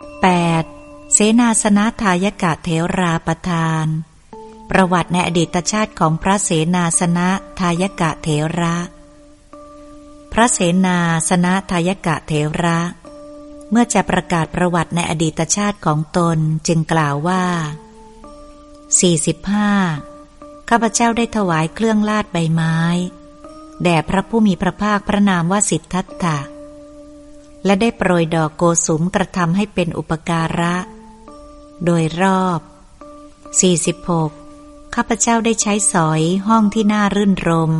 8. เสนาสนะทายกะเทราประทาน ประวัติในอดีตชาติของพระเสนาสนะทายกะเทระ พระเสนาสนะทายกะเทระ เมื่อจะประกาศประวัติในอดีตชาติของตนจึงกล่าวว่า 45. ข้าพเจ้าได้ถวายเครื่องลาดใบไม้ แด่พระผู้มีพระภาคพระนามว่าสิทธัตถะ และได้โปรยดอกโกสุมกระทำให้เป็นอุปการะ โดยรอบ 46. ข้าพเจ้าได้ใช้สอยห้องที่น่ารื่นรม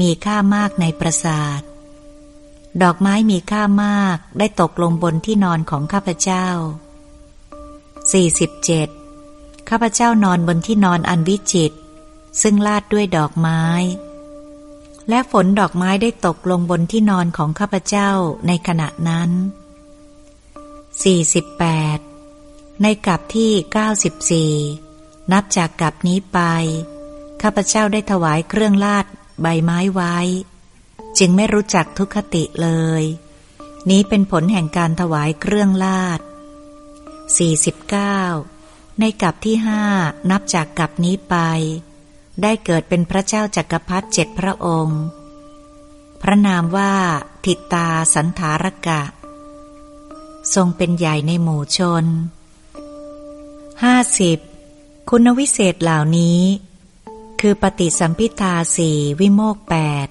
มีค่ามากในปราสาท ดอกไม้มีค่ามากได้ตกลงบนที่นอนของข้าพเจ้า 47. ข้าพเจ้านอนบนที่นอนอันวิจิต ซึ่งลาดด้วยดอกไม้ และฝนดอกไม้ได้ตกลงบนที่นอนของข้าพเจ้าในขณะนั้น 48 ในกับที่ 94 นับจากกับนี้ไป ข้าพเจ้าได้ถวายเครื่องลาดใบไม้ไว้ จึงไม่รู้จักทุกขติเลย นี้เป็นผลแห่งการถวายเครื่องลาด 49 ในกับที่ห้านับจากกับนี้ไป ได้เกิดเป็นพระเจ้าจักรพรรดิเจ็ดพระองค์ พระนามว่าทิตาสันธารกะ ทรงเป็นใหญ่ในหมู่ชนห้าสิบคุณวิเศษเหล่านี้ คือปฏิสัมพิทาสี่วิโมกแปด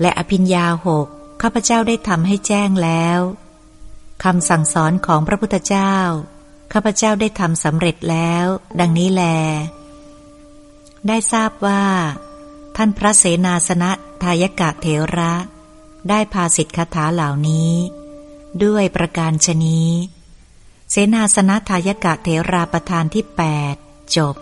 และอภิญญาหกข้าพเจ้าได้ทำให้แจ้งแล้วคำสั่งสอนของพระพุทธเจ้า ข้าพเจ้าได้ทำสำเร็จแล้ว ดังนี้แล ได้ทราบว่า ท่านพระเสนาสนะทายกะเถระ ได้พาสิทธิคาถาเหล่านี้ ด้วยประการชนี เสนาสนะทายกะเถราประธานที่แปดจบ